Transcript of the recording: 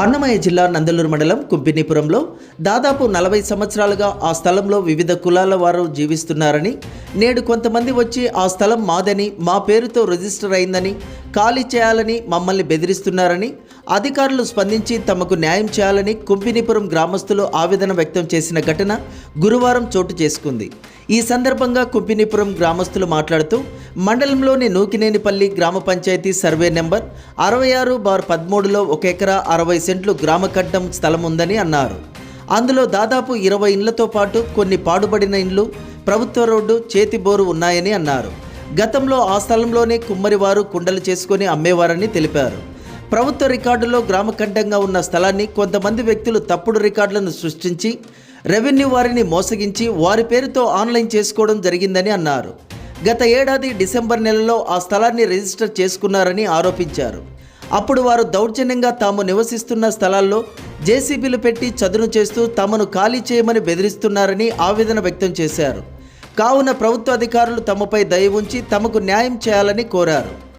అన్నమయ్య జిల్లా నందలూరు మండలం కుంపినీపురంలో దాదాపు నలభై సంవత్సరాలుగా ఆ స్థలంలో వివిధ కులాల వారు జీవిస్తున్నారని నేడు కొంతమంది వచ్చి ఆ స్థలం మాదని మా పేరుతో రిజిస్టర్ అయిందని ఖాళీ చేయాలని మమ్మల్ని బెదిరిస్తున్నారని అధికారులు స్పందించి తమకు న్యాయం చేయాలని కుంపినీపురం గ్రామస్తులు ఆవేదన వ్యక్తం చేసిన ఘటన గురువారం చోటు చేసుకుంది. ఈ సందర్భంగా కుంపినీపురం గ్రామస్తులు మాట్లాడుతూ మండలంలోని నూకినేనిపల్లి గ్రామ పంచాయతీ సర్వే నెంబర్ అరవై ఆరు బార్ పదమూడులో ఒక ఎకరా అరవై సెంట్లు గ్రామ కట్టం స్థలం ఉందని అన్నారు. అందులో దాదాపు ఇరవై ఇండ్లతో పాటు కొన్ని పాడుబడిన ఇండ్లు ప్రభుత్వ రోడ్డు చేతి బోరు ఉన్నాయని అన్నారు. గతంలో ఆ స్థలంలోనే కుమ్మరివారు కుండలు చేసుకొని అమ్మేవారని తెలిపారు. ప్రభుత్వ రికార్డులో గ్రామఖండంగా ఉన్న స్థలాన్ని కొంతమంది వ్యక్తులు తప్పుడు రికార్డులను సృష్టించి రెవెన్యూ వారిని మోసగించి వారి పేరుతో ఆన్లైన్ చేసుకోవడం జరిగిందని అన్నారు. గత ఏడాది డిసెంబర్ నెలలో ఆ స్థలాన్ని రిజిస్టర్ చేసుకున్నారని ఆరోపించారు. అప్పుడు వారు దౌర్జన్యంగా తాము నివసిస్తున్న స్థలాల్లో జేసీబీలు పెట్టి చదును చేస్తూ తమను ఖాళీ చేయమని బెదిరిస్తున్నారని ఆవేదన వ్యక్తం చేశారు. కావున ప్రభుత్వ అధికారులు తమపై దయ ఉంచి తమకు న్యాయం చేయాలని కోరారు.